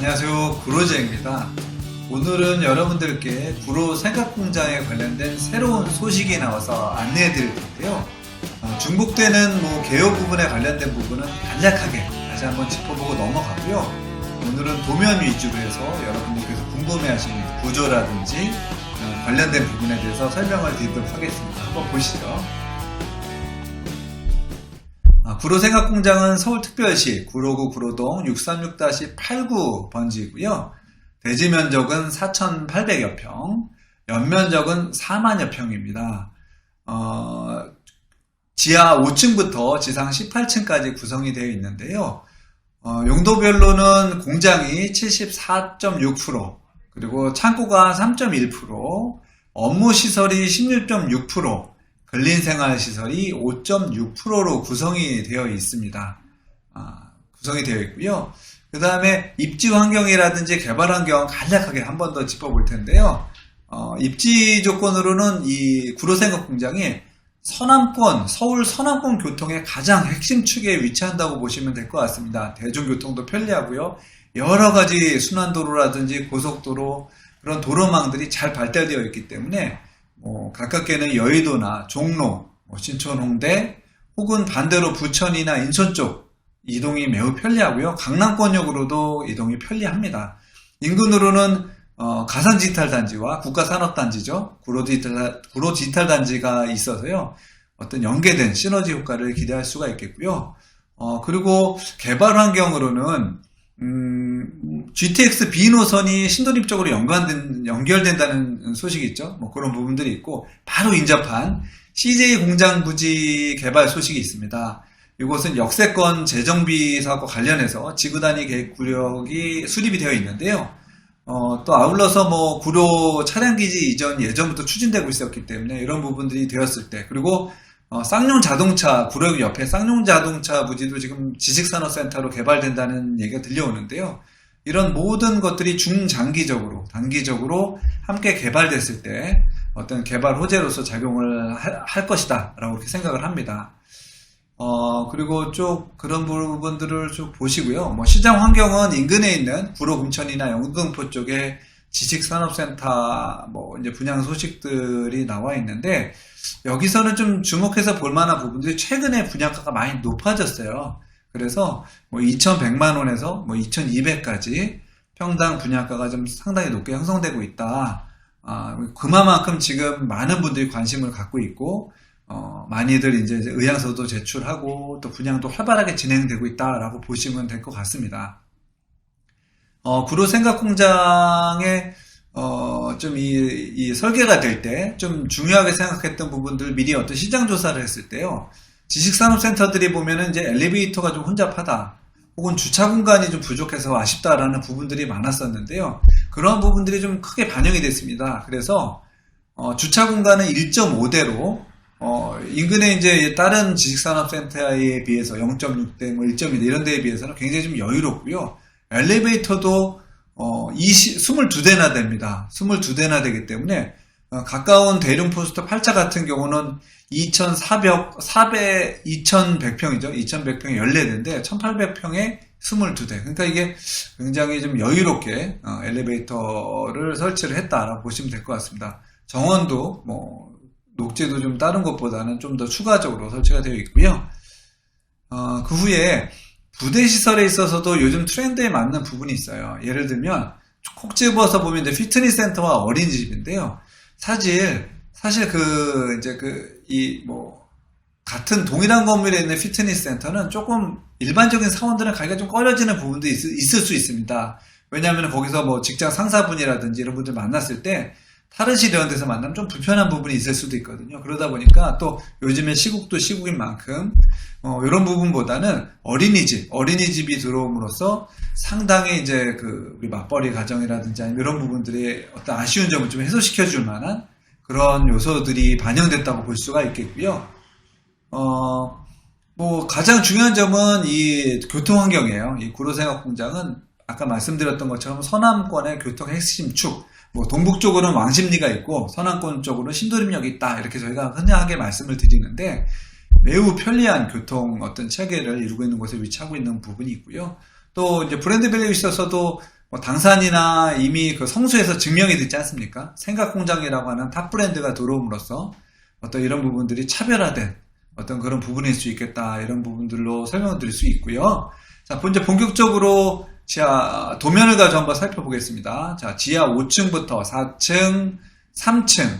안녕하세요. 구로제입니다. 오늘은 여러분들께 구로 생각공장에 관련된 새로운 소식이 나와서 안내해 드릴 텐데요. 어, 중복되는 뭐 개요 부분에 관련된 부분은 간략하게 다시 한번 짚어보고 넘어가고요. 오늘은 도면 위주로 해서 여러분들께서 궁금해하시는 구조라든지 어, 관련된 부분에 대해서 설명을 드리도록 하겠습니다. 한번 보시죠. 아, 구로생각공장은 서울특별시 구로구 구로동 636-89 번지고요. 대지 면적은 4,800여 평, 연면적은 4만여 평입니다. 어, 지하 5층부터 지상 18층까지 구성이 되어 있는데요. 어, 용도별로는 공장이 74.6%, 그리고 창고가 3.1%, 업무 시설이 16.6%, 근린생활시설이 5.6%로 구성이 되어 있습니다. 아, 구성이 되어 있고요. 그 다음에 입지 환경이라든지 개발 환경 간략하게 한 번 더 짚어볼 텐데요. 어, 입지 조건으로는 이 구로생각 공장이 서남권, 서울 서남권 교통의 가장 핵심 축에 위치한다고 보시면 될 것 같습니다. 대중교통도 편리하고요. 여러 가지 순환도로라든지 고속도로, 그런 도로망들이 잘 발달되어 있기 때문에 뭐 가깝게는 여의도나 종로, 뭐 신촌, 홍대 혹은 반대로 부천이나 인천 쪽 이동이 매우 편리하고요. 강남권역으로도 이동이 편리합니다. 인근으로는 어, 가산 디지털 단지와 국가 산업 단지죠. 구로 디지털, 구로 디지털 단지가 있어서요. 어떤 연계된 시너지 효과를 기대할 수가 있겠고요. 어, 그리고 개발 환경으로는 음, GTX B 노선이 신도립 쪽으로 연관된, 연결된다는 소식이 있죠. 뭐 그런 부분들이 있고, 바로 인접한 CJ 공장 부지 개발 소식이 있습니다. 이곳은 역세권 재정비 사업과 관련해서 지구 단위 계획 구역이 수립이 되어 있는데요. 어, 또 아울러서 뭐 구로 차량 기지 이전 예전부터 추진되고 있었기 때문에 이런 부분들이 되었을 때, 그리고 어, 쌍용 자동차, 구력 옆에 쌍용 자동차 부지도 지금 지식산업센터로 개발된다는 얘기가 들려오는데요. 이런 모든 것들이 중장기적으로, 단기적으로 함께 개발됐을 때 어떤 개발 호재로서 작용을 할, 할 것이다. 라고 그렇게 생각을 합니다. 어, 그리고 쭉 그런 부분들을 쭉 보시고요. 뭐 시장 환경은 인근에 있는 구로 금천이나 영등포 쪽에 지식산업센터 뭐 이제 분양 소식들이 나와 있는데 여기서는 좀 주목해서 볼 만한 부분들이 최근에 분양가가 많이 높아졌어요. 그래서 뭐 2,100만 원에서 뭐 2,200까지 평당 분양가가 좀 상당히 높게 형성되고 있다. 아, 그만큼 지금 많은 분들이 관심을 갖고 있고 어, 많이들 이제 의향서도 제출하고 또 분양도 활발하게 진행되고 있다라고 보시면 될 것 같습니다. 어, 구로 생각 공장에 어, 좀 이, 이 설계가 될 때 좀 중요하게 생각했던 부분들 미리 어떤 시장 조사를 했을 때요. 지식산업센터들이 보면은 이제 엘리베이터가 좀 혼잡하다. 혹은 주차 공간이 좀 부족해서 아쉽다라는 부분들이 많았었는데요. 그런 부분들이 좀 크게 반영이 됐습니다. 그래서 어, 주차 공간은 1.5대로 어, 인근에 이제 다른 지식산업센터에 비해서 0.6대, 뭐 1.2대 이런 데에 비해서는 굉장히 좀 여유롭고요. 엘리베이터도 어, 20, 22대나 됩니다. 22대나 되기 때문에 어, 가까운 대룡포스터 8차 같은 경우는 2,400, 400, 2,100평이죠. 2,100평에 14대인데 1,800평에 22대. 그러니까 이게 굉장히 좀 여유롭게 어, 엘리베이터를 설치를 했다라고 보시면 될 것 같습니다. 정원도 뭐 녹지도 좀 다른 것보다는 좀 더 추가적으로 설치가 되어 있고요. 어, 그 후에 부대 시설에 있어서도 요즘 트렌드에 맞는 부분이 있어요. 예를 들면 콕 집어서 보면 이제 피트니스 센터와 어린이집인데요. 사실 사실 그 이제 그 이 뭐 같은 동일한 건물에 있는 피트니스 센터는 조금 일반적인 사원들은 가기가 좀 꺼려지는 부분도 있, 있을 수 있습니다. 왜냐하면 거기서 뭐 직장 상사분이라든지 이런 분들 만났을 때 이런 데서 만나면 좀 불편한 부분이 있을 수도 있거든요. 그러다 보니까 또 요즘에 시국도 시국인 만큼 어, 이런 부분보다는 어린이집, 어린이집이 들어옴으로써 상당히 이제 그 우리 맞벌이 가정이라든지 아니면 이런 부분들이 어떤 아쉬운 점을 좀 해소시켜 줄 만한 그런 요소들이 반영됐다고 볼 수가 있겠고요. 어, 뭐 가장 중요한 점은 이 교통 환경이에요. 이 구로생활 공장은 아까 말씀드렸던 것처럼 서남권의 교통 핵심 축, 뭐 동북 쪽으로는 왕십리가 있고 서남권 쪽으로는 신도림역이 있다 이렇게 저희가 흔하게 말씀을 드리는데 매우 편리한 교통 어떤 체계를 이루고 있는 곳에 위치하고 있는 부분이 있고요. 또 이제 브랜드 밸류에 있어서도 뭐 당산이나 이미 그 성수에서 증명이 됐지 않습니까? 생각 공장이라고 하는 탑 브랜드가 들어옴으로써 어떤 이런 부분들이 차별화된 어떤 그런 부분일 수 있겠다 이런 부분들로 설명을 드릴 수 있고요. 자, 이제 본격적으로 지하 도면을 가지고 한번 살펴보겠습니다. 자, 지하 5층부터 4층, 3층,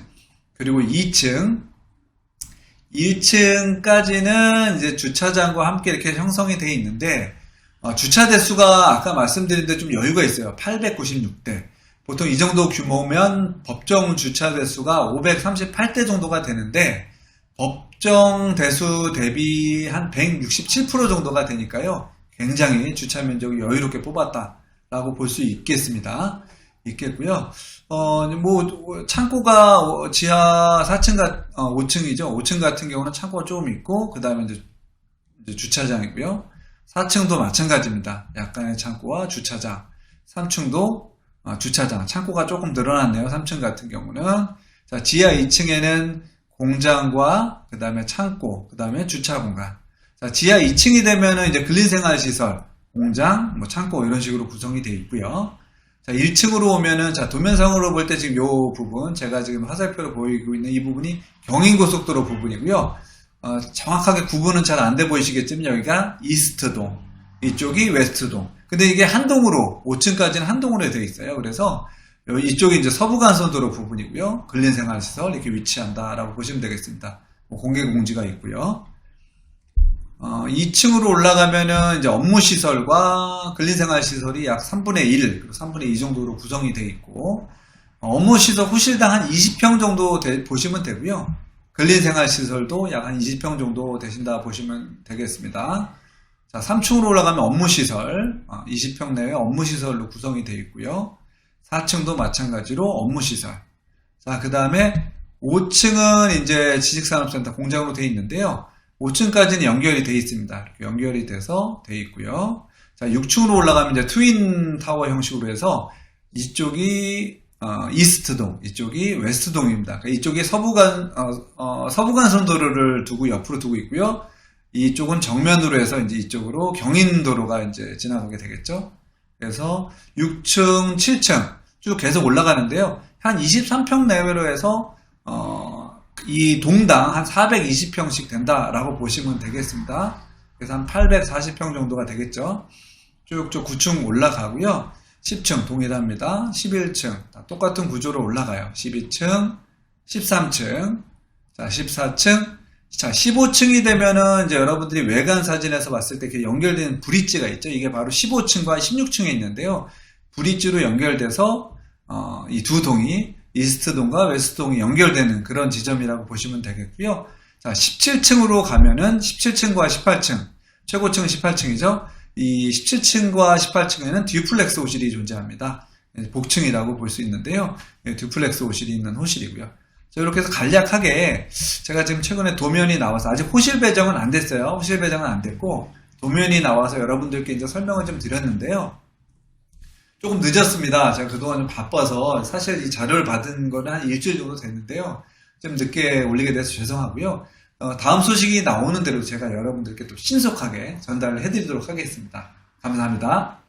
그리고 2층, 1층까지는 이제 주차장과 함께 이렇게 형성이 되어 있는데 어, 주차 대수가 아까 말씀드린 데 좀 여유가 있어요. 896대. 보통 이 정도 규모면 법정 주차 대수가 538대 정도가 되는데 법정 대수 대비 한 167% 정도가 되니까요. 굉장히 주차 면적을 여유롭게 뽑았다라고 볼 수 있겠습니다. 있겠고요. 어, 뭐, 창고가 어, 지하 4층, 가, 어, 5층이죠. 5층 같은 경우는 창고가 조금 있고, 그 다음에 이제, 이제 주차장이고요. 4층도 마찬가지입니다. 약간의 창고와 주차장. 3층도 어, 주차장. 창고가 조금 늘어났네요. 3층 같은 경우는. 자, 지하 2층에는 공장과 그 다음에 창고, 그 다음에 주차 공간. 자, 지하 2층이 되면은 이제 근린생활시설, 공장, 뭐 창고 이런 식으로 구성이 되어 있고요. 자, 1층으로 오면은, 자, 도면상으로 볼 때 지금 요 부분, 제가 지금 화살표로 보이고 있는 이 부분이 경인고속도로 부분이고요. 어, 정확하게 구분은 잘 안 돼 보이시겠지만 여기가 이스트동, 이쪽이 웨스트동. 근데 이게 한 동으로, 5층까지는 한 동으로 되어 있어요. 그래서 이쪽이 이제 서부간선도로 부분이고요. 근린생활시설 이렇게 위치한다라고 보시면 되겠습니다. 뭐 공개 공지가 있고요. 어, 2층으로 올라가면은 이제 업무 시설과 근린생활 시설이 약 3분의 1, 그리고 3분의 2 정도로 구성이 되어 있고, 어, 업무 시설 호실당 한 20평 정도 되- 보시면 되고요. 근린생활 시설도 약 한 20평 정도 되신다 보시면 되겠습니다. 자, 3층으로 올라가면 업무 시설, 어, 20평 내외 업무 시설로 구성이 되어 있고요. 4층도 마찬가지로 업무 시설. 자, 그 다음에 5층은 이제 지식산업센터 공장으로 되어 있는데요. 5층까지는 연결이 되어 있습니다. 이렇게 연결이 돼서 되어 있고요. 자, 6층으로 올라가면 이제 트윈 타워 형식으로 해서 이쪽이 어, 이스트동, 이쪽이 웨스트동입니다. 그러니까 이쪽이 서부간 어, 어, 서부간선 도로를 두고 옆으로 두고 있고요. 이쪽은 정면으로 해서 이제 이쪽으로 경인도로가 이제 지나가게 되겠죠. 그래서 6층, 7층 쭉 계속 올라가는데요. 한 23평 내외로 해서 어, 이 동당 한 420평씩 된다라고 보시면 되겠습니다. 그래서 한 840평 정도가 되겠죠. 쭉쭉 9층 올라가고요. 10층 동일합니다. 11층 다 똑같은 구조로 올라가요. 12층, 13층, 자 14층, 자 15층이 되면은 이제 여러분들이 외관 사진에서 봤을 때 이렇게 연결되는 브릿지가 있죠. 이게 바로 15층과 16층에 있는데요. 브릿지로 연결돼서 어, 이 두 동이 이스트동과 웨스트동이 연결되는 그런 지점이라고 보시면 되겠고요. 자, 17층으로 가면은 17층과 18층, 최고층은 18층이죠. 이 17층과 18층에는 듀플렉스 호실이 존재합니다. 예, 복층이라고 볼 수 있는데요. 예, 듀플렉스 호실이 있는 호실이고요. 자, 이렇게 해서 간략하게 제가 지금 최근에 도면이 나와서 아직 호실 배정은 안 됐어요. 호실 배정은 안 됐고 도면이 나와서 여러분들께 이제 설명을 좀 드렸는데요. 조금 늦었습니다. 제가 그동안 좀 바빠서 사실 이 자료를 받은 거는 한 일주일 정도 됐는데요. 좀 늦게 올리게 돼서 죄송하고요. 어, 다음 소식이 나오는 대로 제가 여러분들께 또 신속하게 전달을 해드리도록 하겠습니다. 감사합니다.